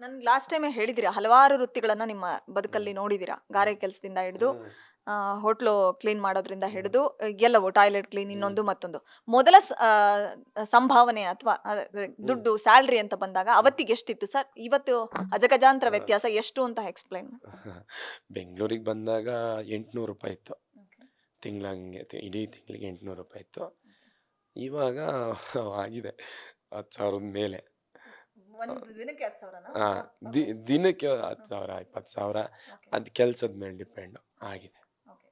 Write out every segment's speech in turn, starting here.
ನನ್ಗೆ ಲಾಸ್ಟ್ ಟೈಮೇ ಹೇಳಿದಿರಾ ಹಲವಾರು ವೃತ್ತಿಗಳನ್ನ ನಿಮ್ಮ ಬದುಕಲ್ಲಿ ನೋಡಿದಿರಾ. ಗಾರೆ ಕೆಲಸದಿಂದ ಹಿಡಿದು ಹೋಟ್ಲು ಕ್ಲೀನ್ ಮಾಡೋದ್ರಿಂದ ಹಿಡಿದು ಎಲ್ಲವೂ ಟಾಯ್ಲೆಟ್ ಕ್ಲೀನ್ ಇನ್ನೊಂದು ಮತ್ತೊಂದು. ಮೊದಲ ಸಂಭಾವನೆ ಅಥವಾ ದುಡ್ಡು ಸ್ಯಾಲ್ರಿ ಅಂತ ಬಂದಾಗ ಅವತ್ತಿಗೆ ಎಷ್ಟಿತ್ತು ಸರ್? ಇವತ್ತು ಅಜಗಜಾಂತರ ವ್ಯತ್ಯಾಸ ಎಷ್ಟು ಅಂತ ಎಕ್ಸ್ಪ್ಲೈನ್ ಬೆಂಗಳೂರಿಗೆ ಬಂದಾಗ ಎಂಟುನೂರು ರೂಪಾಯಿ ಇತ್ತು. ತಿಂಗಳ ಇಡೀ ತಿಂಗಳಿಗೆ ಎಂಟುನೂರು ರೂಪಾಯಿ ಇತ್ತು. ಇವಾಗ ಆಗಿದೆ ಹತ್ತು ಸಾವಿರದ ಮೇಲೆ. ದಿನಕ್ಕೆ ಹತ್ತು ಸಾವಿರನಾ? ದಿನಕ್ಕೆ ಹತ್ತು ಸಾವಿರ ಇಪ್ಪತ್ತು ಸಾವಿರ. ಅದು ಕೆಲಸದ ಮೇಲೆ ಡಿಪೆಂಡ್ ಆಗಿದೆ.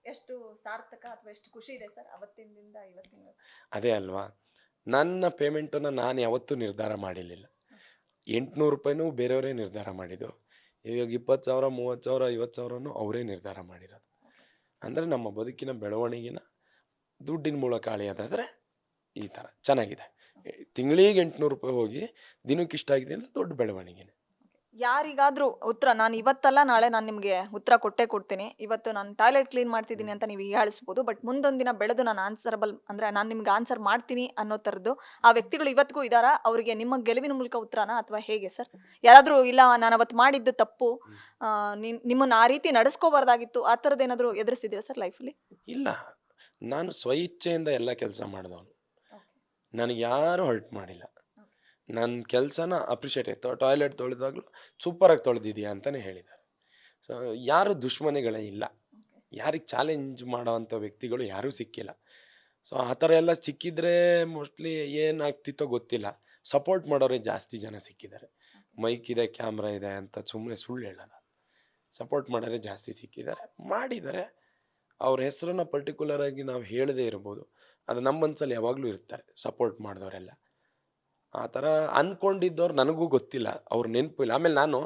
ಎಷ್ಟು ಸಾರ್ಥಕ ಅಥವಾ ಎಷ್ಟು ಖುಷಿ ಇದೆ ಸರ್ ಅವತ್ತಿನಿಂದ ಇವತ್ತಿನ? ಅದೇ ಅಲ್ವಾ? ನನ್ನ ಪೇಮೆಂಟನ್ನು ನಾನು ಯಾವತ್ತೂ ನಿರ್ಧಾರ ಮಾಡಿರಲಿಲ್ಲ. ಎಂಟುನೂರು ರೂಪಾಯಿನೂ ಬೇರೆಯವರೇ ನಿರ್ಧಾರ ಮಾಡಿದ್ದು. ಇವಾಗ ಇಪ್ಪತ್ತು ಸಾವಿರ ಮೂವತ್ತು ಸಾವಿರ ಐವತ್ತು ಸಾವಿರನೂ ಅವರೇ ನಿರ್ಧಾರ ಮಾಡಿರೋದು. ಅಂದರೆ ನಮ್ಮ ಬದುಕಿನ ಬೆಳವಣಿಗೆನ ದುಡ್ಡಿನ ಮೂಲಕ ಅಳೆಯೋದಾದರೆ ಈ ಥರ. ಚೆನ್ನಾಗಿದೆ. ತಿಂಗಳಿಗೆ ಎಂಟುನೂರು ರೂಪಾಯಿ ಹೋಗಿ ದಿನಕ್ಕೆ ಇಷ್ಟ ಆಗಿದೆ ಅಂದರೆ ದೊಡ್ಡ ಬೆಳವಣಿಗೆ ಯಾರಿಗಾದ್ರೂ ಉತ್ತರ ನಾನು ಇವತ್ತಲ್ಲ ನಾಳೆ ನಾನು ನಿಮಗೆ ಉತ್ತರ ಕೊಟ್ಟೇ ಕೊಡ್ತೀನಿ. ಇವತ್ತು ನಾನು ಟಾಯ್ಲೆಟ್ ಕ್ಲೀನ್ ಮಾಡ್ತಿದ್ದೀನಿ ಅಂತ ನೀವು ಹೀಯಾಳಿಸ್ಬೋದು ಬಟ್ ಮುಂದೊಂದು ದಿನ ಬೆಳೆದು ನಾನು ಆನ್ಸರಬಲ್ ಅಂದ್ರೆ ನಾನು ನಿಮ್ಗೆ ಆನ್ಸರ್ ಮಾಡ್ತೀನಿ ಅನ್ನೋ ಥರದ್ದು ಆ ವ್ಯಕ್ತಿಗಳು ಇವತ್ತಿಗೂ ಇದ್ದಾರಾ ಅವರಿಗೆ ನಿಮ್ಮ ಗೆಲುವಿನ ಮೂಲಕ ಉತ್ತರನ ಅಥವಾ ಹೇಗೆ ಸರ್? ಯಾರಾದರೂ ಇಲ್ಲ ನಾನು ಅವತ್ತು ಮಾಡಿದ್ದು ತಪ್ಪು ನಿಮ್ಮನ್ನು ನಿನ್- ನಿಮ್ಮನ್ನ ಆ ರೀತಿ ನಡೆಸ್ಕೋಬಾರ್ದಾಗಿತ್ತು ಆ ಥರದ್ದು ಏನಾದರೂ ಎದುರಿಸಿದ್ದೀರಾ ಸರ್ ಲೈಫಲ್ಲಿ? ಇಲ್ಲ. ನಾನು ಸ್ವಇಚ್ಛೆಯಿಂದ ಎಲ್ಲ ಕೆಲಸ ಮಾಡಿದವನು. ನನಗೆ ಯಾರು ಹರ್ಟ್ ಮಾಡಿಲ್ಲ. ನನ್ನ ಕೆಲಸನ ಅಪ್ರಿಷಿಯೇಟ್ ಆಯಿತು. ಟಾಯ್ಲೆಟ್ ತೊಳೆದಾಗಲೂ ಸೂಪರಾಗಿ ತೊಳೆದಿದೆಯಾ ಅಂತಲೇ ಹೇಳಿದ್ದಾರೆ. ಸೊ ಯಾರು ದುಶ್ಮನಿಗಳೇ ಇಲ್ಲ. ಯಾರಿಗೆ ಚಾಲೆಂಜ್ ಮಾಡೋವಂಥ ವ್ಯಕ್ತಿಗಳು ಯಾರೂ ಸಿಕ್ಕಿಲ್ಲ. ಸೊ ಆ ಥರ ಎಲ್ಲ ಸಿಕ್ಕಿದ್ರೆ ಮೋಸ್ಟ್ಲಿ ಏನಾಗ್ತಿತ್ತೋ ಗೊತ್ತಿಲ್ಲ. ಸಪೋರ್ಟ್ ಮಾಡೋರೇ ಜಾಸ್ತಿ ಜನ ಸಿಕ್ಕಿದ್ದಾರೆ. ಮೈಕ್ ಇದೆ ಕ್ಯಾಮ್ರಾ ಇದೆ ಅಂತ ಸುಮ್ಮನೆ ಸುಳ್ಳು ಹೇಳಲ್ಲ ಸಪೋರ್ಟ್ ಮಾಡೋರೇ ಜಾಸ್ತಿ ಸಿಕ್ಕಿದ್ದಾರೆ. ಮಾಡಿದ್ದಾರೆ ಅವ್ರ ಹೆಸರನ್ನ ಪರ್ಟಿಕ್ಯುಲರ್ ಆಗಿ ನಾವು ಹೇಳದೇ ಇರ್ಬೋದು. ಅದು ನಮ್ಮ ಮನಸ್ಸಲ್ಲಿ ಯಾವಾಗಲೂ ಇರ್ತಾರೆ ಸಪೋರ್ಟ್ ಮಾಡಿದವರೆಲ್ಲ. ಆ ಥರ ಅಂದ್ಕೊಂಡಿದ್ದವ್ರು ನನಗೂ ಗೊತ್ತಿಲ್ಲ, ಅವ್ರ ನೆನಪು ಇಲ್ಲ. ಆಮೇಲೆ ನಾನು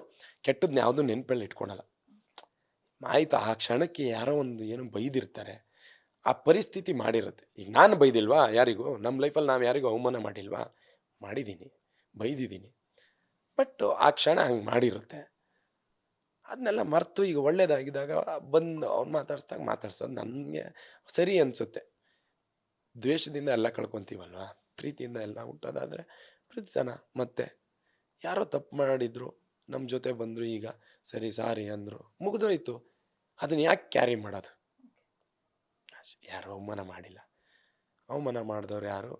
ಕೆಟ್ಟದ್ನ ಯಾವುದೂ ನೆನಪಲ್ಲಿ ಇಟ್ಕೊಳಲ್ಲ. ಆಯಿತು, ಆ ಕ್ಷಣಕ್ಕೆ ಯಾರೋ ಒಂದು ಏನೋ ಬೈದಿರ್ತಾರೆ, ಆ ಪರಿಸ್ಥಿತಿ ಮಾಡಿರುತ್ತೆ. ಈಗ ನಾನು ಬೈದಿಲ್ವಾ ಯಾರಿಗೂ? ನಮ್ಮ ಲೈಫಲ್ಲಿ ನಾವು ಯಾರಿಗೂ ಅವಮಾನ ಮಾಡಿಲ್ವಾ? ಮಾಡಿದ್ದೀನಿ ಬೈದಿದ್ದೀನಿ ಬಟ್ ಆ ಕ್ಷಣ ಹಂಗೆ ಮಾಡಿರುತ್ತೆ. ಅದನ್ನೆಲ್ಲ ಮರೆತು ಈಗ ಒಳ್ಳೇದಾಗಿದ್ದಾಗ ಬಂದು ಅವ್ರು ಮಾತಾಡ್ಸ್ದಾಗ ಮಾತಾಡ್ಸೋದು ನನಗೆ ಸರಿ ಅನಿಸುತ್ತೆ. ದ್ವೇಷದಿಂದ ಎಲ್ಲ ಕಳ್ಕೊತೀವಲ್ವಾ? ಪ್ರೀತಿಯಿಂದ ಎಲ್ಲ ಹುಟ್ಟೋದಾದರೆ ಪ್ರತಿ ಜನ ಮತ್ತೆ ಯಾರೋ ತಪ್ಪು ಮಾಡಿದ್ರು ನಮ್ಮ ಜೊತೆ ಬಂದರು ಈಗ ಸರಿ ಸಾರಿ ಅಂದರು ಮುಗಿದೋಯ್ತು. ಅದನ್ನ ಯಾಕೆ ಕ್ಯಾರಿ ಮಾಡೋದು? ಅಷ್ಟೇ, ಯಾರು ಅವಮಾನ ಮಾಡಿಲ್ಲ. ಅವಮಾನ ಮಾಡಿದವ್ರು ಯಾರು?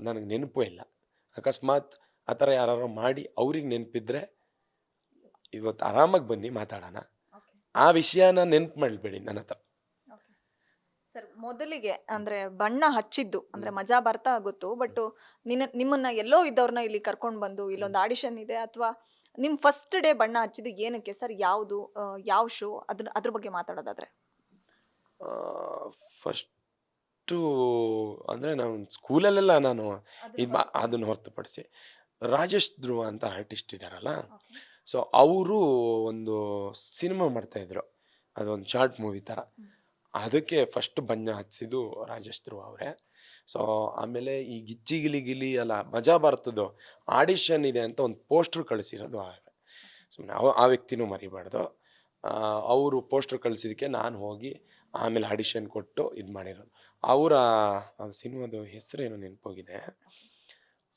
ನನಗೆ ನೆನಪು ಇಲ್ಲ. ಅಕಸ್ಮಾತ್ ಆ ಥರ ಯಾರು ಮಾಡಿ ಅವ್ರಿಗೆ ನೆನಪಿದ್ರೆ ಇವತ್ತು ಆರಾಮಾಗಿ ಬನ್ನಿ ಮಾತಾಡೋಣ. ಆ ವಿಷಯನ ನೆನಪು ಮಾಡಬೇಡಿ ನನ್ನ ಹತ್ರ. ಸರ್ ಮೊದಲಿಗೆ ಅಂದ್ರೆ ಬಣ್ಣ ಹಚ್ಚಿದ್ದು ಅಂದ್ರೆ ಮಜಾ ಬರ್ತಾ ಗೊತ್ತು ಬಟ್ ನಿನ್ನ ನಿಮ್ಮನ್ನ ಎಲ್ಲೋ ಇದ್ದವ್ರನ್ನ ಇಲ್ಲಿ ಕರ್ಕೊಂಡು ಬಂದು ಇಲ್ಲೊಂದು ಆಡಿಷನ್ ಇದೆ ಅಥವಾ ನಿಮ್ ಫಸ್ಟ್ ಡೇ ಬಣ್ಣ ಹಚ್ಚಿದ್ದು ಏನಕ್ಕೆ? ಸರ್ ಯಾವುದು ಯಾವ ಶೋ ಅದ್ರ ಅದ್ರ ಬಗ್ಗೆ ಮಾತಾಡೋದಾದ್ರೆ. ಫಸ್ಟು ಅಂದರೆ ನಾವು ಸ್ಕೂಲಲ್ಲೆಲ್ಲ ನಾನು ಇದು ಅದನ್ನು ಹೊರತುಪಡಿಸಿ. ರಾಜೇಶ್ ಧ್ರುವ ಅಂತ ಆರ್ಟಿಸ್ಟ್ ಇದ್ದಾರಲ್ಲ ಸೊ ಅವರು ಒಂದು ಸಿನಿಮಾ ಮಾಡ್ತಾಯಿದ್ರು ಅದೊಂದು ಶಾರ್ಟ್ ಮೂವಿ ಥರ ಅದಕ್ಕೆ ಫಸ್ಟ್ ಬಂಜ ಹಚ್ಚಿದ್ದು ರಾಜೇಶ್ ಧ್ರುವ ಅವರೇ. ಸೊ ಆಮೇಲೆ ಈ ಗಿಚ್ಚಿ ಗಿಲಿ ಗಿಲಿ ಅಲ್ಲ ಮಜಾ ಬರ್ತದೋ ಆಡಿಷನ್ ಇದೆ ಅಂತ ಒಂದು ಪೋಸ್ಟ್ರ್ ಕಳಿಸಿರೋದು ಅವರೇ ಸುಮ್ಮನೆ ಆ ವ್ಯಕ್ತಿನೂ ಮರಿಬಾರ್ದು. ಅವರು ಪೋಸ್ಟ್ರ್ ಕಳಿಸಿದಕ್ಕೆ ನಾನು ಹೋಗಿ ಆಮೇಲೆ ಆಡಿಷನ್ ಕೊಟ್ಟು ಇದು ಮಾಡಿರೋದು. ಅವರ ಸಿನಿಮಾದ ಹೆಸರೇನು ನೆನಪೋಗಿದೆ?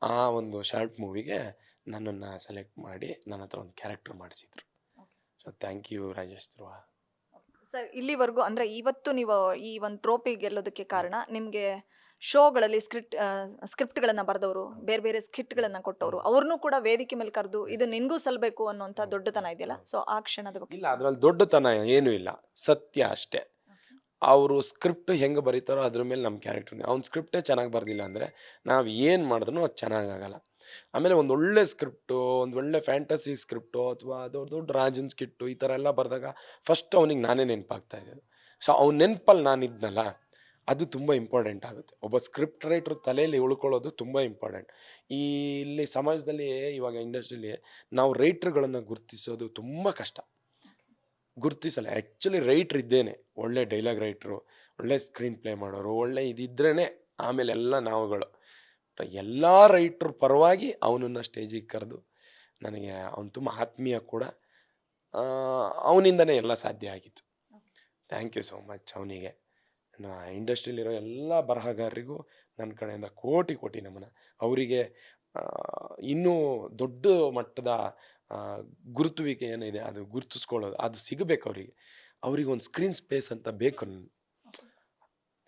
ಆ ಒಂದು ಶಾರ್ಟ್ ಮೂವಿಗೆ ನನ್ನನ್ನು ಸೆಲೆಕ್ಟ್ ಮಾಡಿ ನನ್ನ ಹತ್ರ ಒಂದು ಕ್ಯಾರೆಕ್ಟರ್ ಮಾಡಿಸಿದ್ರು. So thank you Rajesh Dhruva. Sir ಇಲ್ಲಿವರೆಗೂ ಅಂದ್ರೆ ಇವತ್ತು ನೀವು ಈ ಒಂದು ಟ್ರೋಫಿ ಗೆಲ್ಲೋದಕ್ಕೆ ಕಾರಣ ನಿಮ್ಗೆ ಶೋಗಳಲ್ಲಿ ಸ್ಕ್ರಿಪ್ಟ್ ಸ್ಕ್ರಿಪ್ಟ್ಗಳನ್ನು ಬರೆದವರು ಬೇರೆ ಬೇರೆ ಸ್ಕಿಟ್ಗಳನ್ನು ಕೊಟ್ಟವರು ಅವ್ರನ್ನೂ ಕೂಡ ವೇದಿಕೆ ಮೇಲೆ ಕರೆದು ಇದು ನಿನ್ಗೂ ಸಲ್ಬೇಕು ಅನ್ನೋಂಥ ದೊಡ್ಡತನ ಇದೆಯಲ್ಲ? ಸೊ ಆ ಕ್ಷಣದ ಬಗ್ಗೆ. ಇಲ್ಲ ಅದ್ರಲ್ಲಿ ದೊಡ್ಡತನ ಏನೂ ಇಲ್ಲ. ಸತ್ಯ ಅಷ್ಟೇ. ಅವರು ಸ್ಕ್ರಿಪ್ಟ್ ಹೆಂಗೆ ಬರೀತಾರೋ ಅದ್ರ ಮೇಲೆ ನಮ್ಮ ಕ್ಯಾರೆಕ್ಟರ್ ಅವ್ನ ಸ್ಕ್ರಿಪ್ಟೇ ಚೆನ್ನಾಗಿ ಬರ್ದಿಲ್ಲ ಅಂದರೆ ನಾವು ಏನು ಮಾಡಿದ್ರು ಅದು ಚೆನ್ನಾಗಾಗಲ್ಲ ಆಮೇಲೆ ಒಂದು ಒಳ್ಳೆ ಸ್ಕ್ರಿಪ್ಟು, ಒಂದು ಒಳ್ಳೆ ಫ್ಯಾಂಟಸಿ ಸ್ಕ್ರಿಪ್ಟು ಅಥವಾ ದೊಡ್ಡ ದೊಡ್ಡ ರಾಜನ್ ಸ್ಕಿಟ್ಟು ಈ ಥರ ಎಲ್ಲ ಬರೆದಾಗ ಫಸ್ಟ್ ಅವನಿಗೆ ನಾನೇ ನೆನಪಾಗ್ತಾ ಇದ್ದೆ. ಸೊ ಅವ್ನ ನೆನಪಲ್ಲಿ ನಾನಿದ್ನಲ್ಲ, ಅದು ತುಂಬ ಇಂಪಾರ್ಟೆಂಟ್ ಆಗುತ್ತೆ. ಒಬ್ಬ ಸ್ಕ್ರಿಪ್ಟ್ ರೈಟ್ರ್ ತಲೆಯಲ್ಲಿ ಉಳ್ಕೊಳ್ಳೋದು ತುಂಬ ಇಂಪಾರ್ಟೆಂಟ್. ಈ ಇಲ್ಲಿ ಸಮಾಜದಲ್ಲಿ, ಇವಾಗ ಇಂಡಸ್ಟ್ರಿಲಿ ನಾವು ರೈಟ್ರುಗಳನ್ನು ಗುರುತಿಸೋದು ತುಂಬ ಕಷ್ಟ. ಗುರುತಿಸಲ್ಲ ಆ್ಯಕ್ಚುಲಿ ರೈಟ್ರ್ ಇದ್ದೇನೆ. ಒಳ್ಳೆ ಡೈಲಾಗ್ ರೈಟ್ರು, ಒಳ್ಳೆ ಸ್ಕ್ರೀನ್ ಪ್ಲೇ ಮಾಡೋರು, ಒಳ್ಳೆ ಇದಿದ್ರೇ ಆಮೇಲೆ ಎಲ್ಲ ನಾವುಗಳು. ಎಲ್ಲ ರೈಟ್ರ ಪರವಾಗಿ ಅವನನ್ನು ಸ್ಟೇಜಿಗೆ ಕರೆದು ನನಗೆ ಅವನು ತುಂಬ ಆತ್ಮೀಯ ಕೂಡ. ಅವನಿಂದನೇ ಎಲ್ಲ ಸಾಧ್ಯ ಆಗಿತ್ತು. ಥ್ಯಾಂಕ್ ಯು ಸೋ ಮಚ್ ಅವನಿಗೆ. ಇಂಡಸ್ಟ್ರಿಲಿರೋ ಎಲ್ಲ ಬರಹಗಾರರಿಗೂ ನನ್ನ ಕಡೆಯಿಂದ ಕೋಟಿ ಕೋಟಿ ನಮನ. ಅವರಿಗೆ ಇನ್ನೂ ದೊಡ್ಡ ಮಟ್ಟದ ಗುರುತುವಿಕೆ ಏನಿದೆ ಅದು ಗುರುತಿಸ್ಕೊಳ್ಳೋದು ಅದು ಸಿಗಬೇಕು ಅವರಿಗೆ. ಅವ್ರಿಗೆ ಒಂದು ಸ್ಕ್ರೀನ್ ಸ್ಪೇಸ್ ಅಂತ ಬೇಕು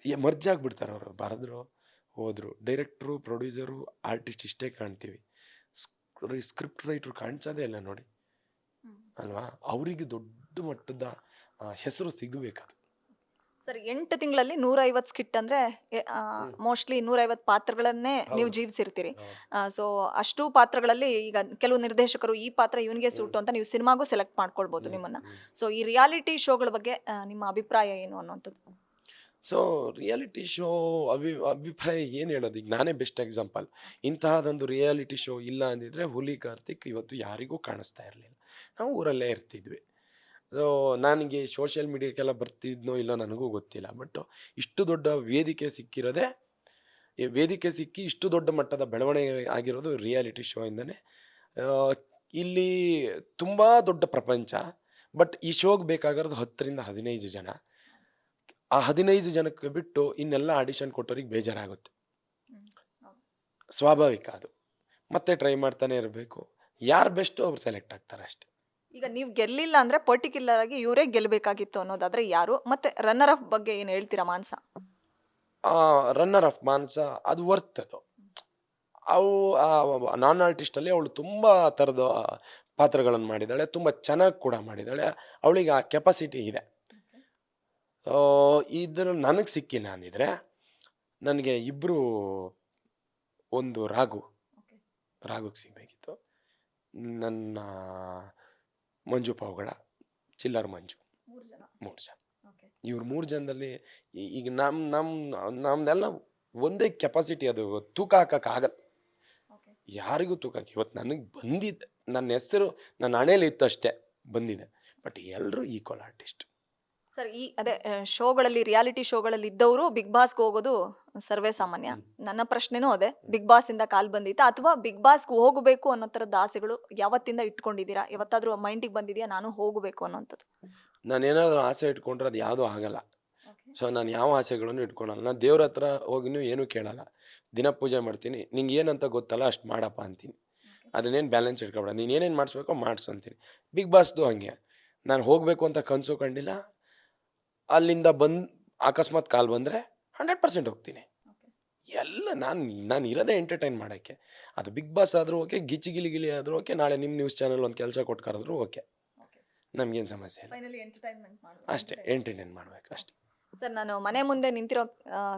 ಮರ್ಜಾಗ್ಬಿಡ್ತಾರೆ ಅವರು, ಬರೆದ್ರು. ಹೋದ್ರು. ಡೈರೆಕ್ಟ್ರು ಪ್ರೊಡ್ಯೂಸರು ಆರ್ಟಿಸ್ಟ್ ಇಷ್ಟೇ ಕಾಣ್ತೀವಿ. ಸ್ಕ್ರಿಪ್ಟ್ ರೈಟ್ರು ಕಾಣಿಸೋದೇ ಇಲ್ಲ ನೋಡಿ. ಅಲ್ವಾ? ಅವರಿಗೆ ದೊಡ್ಡ ಮಟ್ಟದ ಹೆಸರು ಸಿಗಬೇಕದು. ಸರ್ ಎಂಟು ತಿಂಗಳಲ್ಲಿ ನೂರೈವತ್ತು ಸ್ಕಿಟ್ ಅಂದರೆ ಮೋಸ್ಟ್ಲಿ ನೂರೈವತ್ತು ಪಾತ್ರಗಳನ್ನೇ ನೀವು. ಜೀವಿಸಿರ್ತೀರಿ. ಸೊ ಅಷ್ಟು ಪಾತ್ರಗಳಲ್ಲಿ ಈಗ ಕೆಲವು ನಿರ್ದೇಶಕರು ಈ ಪಾತ್ರ ಇವನಿಗೆ ಸೂಟು ಅಂತ ನೀವು ಸಿನಿಮಾಗೂ ಸೆಲೆಕ್ಟ್ ಮಾಡ್ಕೊಳ್ಬೋದು ನಿಮ್ಮನ್ನು. ಸೊ ಈ ರಿಯಾಲಿಟಿ ಶೋಗಳ ಬಗ್ಗೆ ನಿಮ್ಮ ಅಭಿಪ್ರಾಯ ಏನು ಅನ್ನುವಂಥದ್ದು? ಸೊ ರಿಯಾಲಿಟಿ ಶೋ ಅಭಿ, ಅಭಿಪ್ರಾಯ ಏನು ಹೇಳೋದು? ಈಗ ನಾನೇ ಬೆಸ್ಟ್ ಎಕ್ಸಾಂಪಲ್ ಇಂತಹದೊಂದು ರಿಯಾಲಿಟಿ ಶೋ ಇಲ್ಲ ಅಂದಿದ್ರೆ ಹುಲಿ, ಕಾರ್ತಿಕ್ ಇವತ್ತು ಯಾರಿಗೂ ಕಾಣಿಸ್ತಾ ಇರಲಿಲ್ಲ. ನಾವು ಊರಲ್ಲೇ ಇರ್ತಿದ್ವಿ. ಸೊ ನನಗೆ ಸೋಷಿಯಲ್ ಮೀಡಿಯಾಕ್ಕೆಲ್ಲ ಬರ್ತಿದ್ನೋ ಇಲ್ಲೋ ನನಗೂ ಗೊತ್ತಿಲ್ಲ. ಬಟ್ ಇಷ್ಟು ದೊಡ್ಡ ವೇದಿಕೆ ಸಿಕ್ಕಿರೋದೆ ವೇದಿಕೆ ಸಿಕ್ಕಿ ಇಷ್ಟು ದೊಡ್ಡ ಮಟ್ಟದ ಬೆಳವಣಿಗೆ ಆಗಿರೋದು ರಿಯಾಲಿಟಿ ಶೋ ಇಂದನೇ. ಇಲ್ಲಿ ತುಂಬ ದೊಡ್ಡ ಪ್ರಪಂಚ ಬಟ್ ಈ ಶೋಗೆ ಬೇಕಾಗಿರೋದು ಹತ್ತರಿಂದ ಹದಿನೈದು ಜನ. ಆ ಹದಿನೈದು ಜನಕ್ಕೆ ಬಿಟ್ಟು ಇನ್ನೆಲ್ಲ ಆಡಿಷನ್ ಕೊಟ್ಟೋರಿಗೆ ಬೇಜಾರಾಗುತ್ತೆ. ಸ್ವಾಭಾವಿಕ ಅದು. ಮತ್ತೆ ಟ್ರೈ ಮಾಡ್ತಾನೆ ಇರಬೇಕು. ಯಾರು ಬೆಸ್ಟು ಅವ್ರು ಸೆಲೆಕ್ಟ್ ಆಗ್ತಾರೆ ಅಷ್ಟೇ. ಈಗ ನೀವು ಗೆಲ್ಲಿಲ್ಲ ಅಂದ್ರೆ ಪರ್ಟಿಕ್ಯುಲರ್ ಆಗಿ ಇವರೇ ಗೆಲ್ಲಬೇಕಾಗಿತ್ತು ಅನ್ನೋದಾದ್ರೆ ಯಾರು? ಮತ್ತೆ ರನ್ನರ್ ಅಪ್ ಬಗ್ಗೆ ಏನು ಹೇಳ್ತೀರಾ ಮಾನ್ಸ? ರನ್ನರ್ ಆಫ್ ಮಾನ್ಸ ಅದು ವರ್ತ್ ಅದು. ಅವು ನಾನ್ ಆರ್ಟಿಸ್ಟಲ್ಲಿ ಅವಳು ತುಂಬ ಥರದ ಪಾತ್ರಗಳನ್ನು ಮಾಡಿದ್ದಾಳೆ ತುಂಬ ಚೆನ್ನಾಗಿ ಕೂಡ ಮಾಡಿದ್ದಾಳೆ ಅವಳಿಗೆ ಆ ಕೆಪಾಸಿಟಿ ಇದೆ. ಇದ್ರ ನನಗೆ ಸಿಕ್ಕಿ ನಾನಿದ್ರೆ ನನಗೆ ಇಬ್ಬರು ಒಂದು ರಾಗು ರಾಗುಗೆ ಸಿಗಬೇಕಿತ್ತು ನನ್ನ ಮಂಜು ಪಾವುಗಳ ಚಿಲ್ಲರ್ ಮಂಜು. ಮೂರು ಜನ. ಇವ್ರು ಮೂರು ಜನದಲ್ಲಿ ಈಗ ನಮ್ಮ ನಮ್ಮ ನಮ್ದೆಲ್ಲ ಒಂದೇ ಕೆಪಾಸಿಟಿ ಅದು ತೂಕ ಹಾಕೋಕ್ಕಾಗಲ್ಲ ಯಾರಿಗೂ ತೂಕ ಹಾಕಿ ಇವತ್ತು ನನಗೆ ಬಂದಿದ್ದೆ ನನ್ನ ಹೆಸರು ನನ್ನ ಹಣೆಯಲ್ಲಿ ಇತ್ತು ಅಷ್ಟೇ ಬಂದಿದೆ. ಬಟ್ ಎಲ್ಲರೂ ಈಕ್ವಲ್ ಆರ್ಟಿಸ್ಟ್. ಸರ್ ಈ ಅದೇ ಶೋಗಳಲ್ಲಿ ರಿಯಾಲಿಟಿ ಶೋಗಳಲ್ಲಿ ಇದ್ದವರು ಬಿಗ್ ಬಾಸ್ಗೆ ಹೋಗೋದು ಸರ್ವೇ ಸಾಮಾನ್ಯ. ನನ್ನ ಪ್ರಶ್ನೆನೂ ಅದೇ ಬಿಗ್ ಬಾಸ್ ಇಂದ ಕಾಲ್ ಬಂದಿತ್ತಾ? ಅಥವಾ ಬಿಗ್ ಬಾಸ್ಗೆ ಹೋಗಬೇಕು ಅನ್ನೋ ಥರದ ಆಸೆಗಳು ಯಾವತ್ತಿಂದ ಇಟ್ಕೊಂಡಿದ್ದೀರಾ? ಯಾವತ್ತಾದ್ರೂ ಮೈಂಡಿಗೆ ಬಂದಿದೆಯಾ? ನಾನು ಹೋಗಬೇಕು ಅನ್ನೋಂಥದ್ದು. ನಾನು ಏನಾದರೂ ಆಸೆ ಇಟ್ಕೊಂಡ್ರೆ ಅದು ಯಾವುದೂ ಆಗಲ್ಲ. ಸೊ ನಾನು ಯಾವ ಆಸೆಗಳನ್ನು ಇಟ್ಕೊಳಲ್ಲ ನಾನು ದೇವ್ರ ಹತ್ರ ಹೋಗಿನೂ ಏನೂ ಕೇಳಲ್ಲ. ದಿನ ಪೂಜೆ ಮಾಡ್ತೀನಿ. ನಿಂಗೆ ಏನಂತ ಗೊತ್ತಲ್ಲ ಅಷ್ಟು ಮಾಡಪ್ಪ ಅಂತೀನಿ. ಅದನ್ನೇನು ಬ್ಯಾಲೆನ್ಸ್ ಇಟ್ಕೊಬೇಡ. ನೀನು ಏನೇನು ಮಾಡಿಸ್ಬೇಕೋ ಮಾಡಿಸು ಅಂತೀನಿ. ಬಿಗ್ ಬಾಸ್ದು ಹಂಗೆ. ನಾನು ಹೋಗಬೇಕು ಅಂತ ಕನಸು ಕಂಡಿಲ್ಲ. ಅಲ್ಲಿಂದ ಬಂದು ಅಕಸ್ಮಾತ್ ಕಾಲ್ ಬಂದರೆ ಹಂಡ್ರೆಡ್ ಪರ್ಸೆಂಟ್ ಹೋಗ್ತೀನಿ. ಎಲ್ಲ ನಾನು ನಾನು ಇರೋದೇ ಎಂಟರ್ಟೈನ್ ಮಾಡೋಕ್ಕೆ. ಅದು ಬಿಗ್ ಬಾಸ್ ಆದರೂ ಓಕೆ ಗಿಚ್ಚಿ ಗಿಲಿ ಗಿಲಿ ಆದರೂ ಓಕೆ ನಾಳೆ ನಿಮ್ಮ ನ್ಯೂಸ್ ಚಾನಲ್ ಒಂದು ಕೆಲಸ ಕೊಟ್ಟು ಕರೆದ್ರು ಓಕೆ ನಮಗೇನು ಸಮಸ್ಯೆ ಇಲ್ಲ. ಫೈನಲಿ ಎಂಟರ್ಟೈನ್ಮೆಂಟ್ ಅಷ್ಟೇ ಎಂಟರ್ಟೈನ್ ಮಾಡ್ಬೇಕು ಅಷ್ಟೇ. ಸರ್ ನಾನು ಮನೆ ಮುಂದೆ ನಿಂತಿರೋ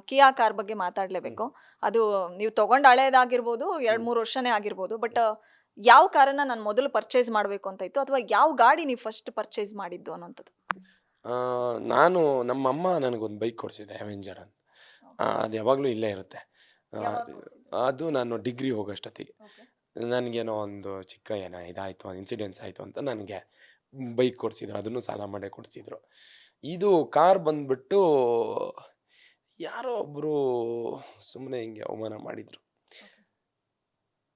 ಕಿಯಾ ಕಾರ್ ಬಗ್ಗೆ ಮಾತಾಡಲೇಬೇಕು. ಅದು ನೀವು ತಗೊಂಡು ಹಳೇದಾಗಿರ್ಬೋದು ಎರಡು ಮೂರು ವರ್ಷನೇ ಆಗಿರ್ಬೋದು ಬಟ್ ಯಾವ ಕಾರನ್ನು ನಾನು ಮೊದಲು ಪರ್ಚೇಸ್ ಮಾಡಬೇಕು ಅಂತ ಇತ್ತು ಅಥವಾ ಯಾವ ಗಾಡಿ ನೀವು ಫಸ್ಟ್ ಪರ್ಚೇಸ್ ಮಾಡಿದ್ದು ಅನ್ನೋಂಥದ್ದು ಆ, ನಾನು ನಮ್ಮಮ್ಮ ನನಗೊಂದು ಬೈಕ್ ಕೊಡಿಸಿದೆ ಅವೆಂಜರ್ ಅಂತ. ಆ, ಅದು ಯಾವಾಗಲೂ ಇಲ್ಲೇ ಇರುತ್ತೆ. ಆ, ಅದು ನಾನು ಡಿಗ್ರಿ ಹೋಗೋಷ್ಟೊತ್ತಿಗೆ. ನನಗೇನೋ ಒಂದು ಚಿಕ್ಕ ಏನೋ ಇದಾಯಿತು ಇನ್ಸಿಡೆನ್ಸ್ ಆಯಿತು ಅಂತ ನನಗೆ ಬೈಕ್ ಕೊಡಿಸಿದ್ರು ಅದನ್ನು ಸಾಲ ಮಾಡೇ ಕೊಡಿಸಿದ್ರು. ಇದು ಕಾರ್ ಬಂದ್ಬಿಟ್ಟು ಯಾರೋ ಒಬ್ಬರು ಸುಮ್ಮನೆ ಹಿಂಗೆ ಅವಮಾನ ಮಾಡಿದರು.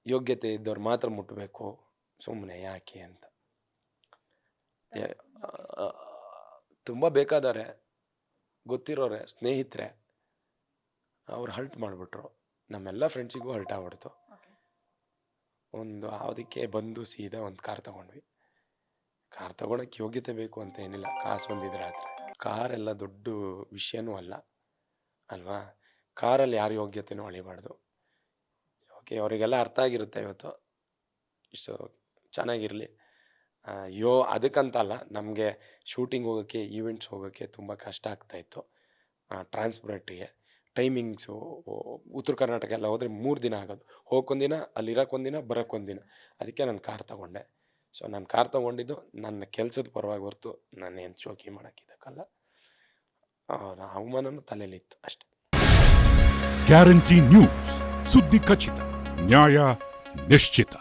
ಯೋಗ್ಯತೆ ಇದ್ದವ್ರು ಮಾತ್ರ ಮುಟ್ಟಬೇಕು ಸುಮ್ಮನೆ ಯಾಕೆ ಅಂತ. ಆ, ತುಂಬ ಬೇಕಾದಾರೆ ಗೊತ್ತಿರೋರೆ ಸ್ನೇಹಿತರೆ ಅವ್ರು ಹರ್ಟ್ ಮಾಡಿಬಿಟ್ರು. ನಮ್ಮೆಲ್ಲ ಫ್ರೆಂಡ್ಸಿಗೂ ಹರ್ಟ್ ಆಗ್ಬಿಡ್ತು. ಒಂದು ಅದಕ್ಕೆ ಬಂದು ಸೀದಾ ಒಂದು ಕಾರ್ ತಗೊಂಡ್ವಿ. ಕಾರ್ ತೊಗೊಳಕ್ಕೆ ಯೋಗ್ಯತೆ ಬೇಕು ಅಂತ ಏನಿಲ್ಲ ಕಾಸು ಬಂದಿದ್ರೆ ಆದರೆ ಕಾರ್ ಎಲ್ಲ ದೊಡ್ಡ ವಿಷಯನೂ ಅಲ್ಲ ಅಲ್ವಾ? ಕಾರಲ್ಲಿ ಯಾರು ಯೋಗ್ಯತೆನೂ ಅಳಿಬಾರ್ದು. ಓಕೆ ಅವರಿಗೆಲ್ಲ ಅರ್ಥ ಆಗಿರುತ್ತೆ ಇವತ್ತು. ಇಷ್ಟು ಚೆನ್ನಾಗಿರಲಿ. ಯೋ, ಅದಕ್ಕಂತಲ್ಲ, ನಮಗೆ ಶೂಟಿಂಗ್ ಹೋಗೋಕ್ಕೆ, ಈವೆಂಟ್ಸ್ ಹೋಗೋಕ್ಕೆ ತುಂಬ ಕಷ್ಟ ಆಗ್ತಾಯಿತ್ತು ಟ್ರಾನ್ಸ್ಪೋರ್ಟಿಗೆ, ಟೈಮಿಂಗ್ಸು ಉತ್ತರ ಕರ್ನಾಟಕ ಎಲ್ಲ ಹೋದರೆ ಮೂರು ದಿನ ಆಗೋದು. ಹೋಗೋಕ್ಕೊಂದಿನ ಅಲ್ಲಿ ಇರೋಕ್ಕೊಂದಿನ ಬರೋಕ್ಕೊಂದಿನ. ಅದಕ್ಕೆ ನಾನು ಕಾರ್ ತೊಗೊಂಡೆ. ಸೊ, ನಾನು ಕಾರ್ ತೊಗೊಂಡಿದ್ದು, ನನ್ನ ಕೆಲಸದ ಪರವಾಗಿ ಹೊರ್ತು ನಾನು ಏನು ಶೋಕಿ ಮಾಡೋಕ್ಕಿದ್ದಕ್ಕಲ್ಲ ಅವಮಾನನೂ ತಲೆಯಲ್ಲಿತ್ತು ಅಷ್ಟೆ. Guarantee news. ಸುದ್ದಿ ಖಚಿತ, ನ್ಯಾಯ ನಿಶ್ಚಿತ.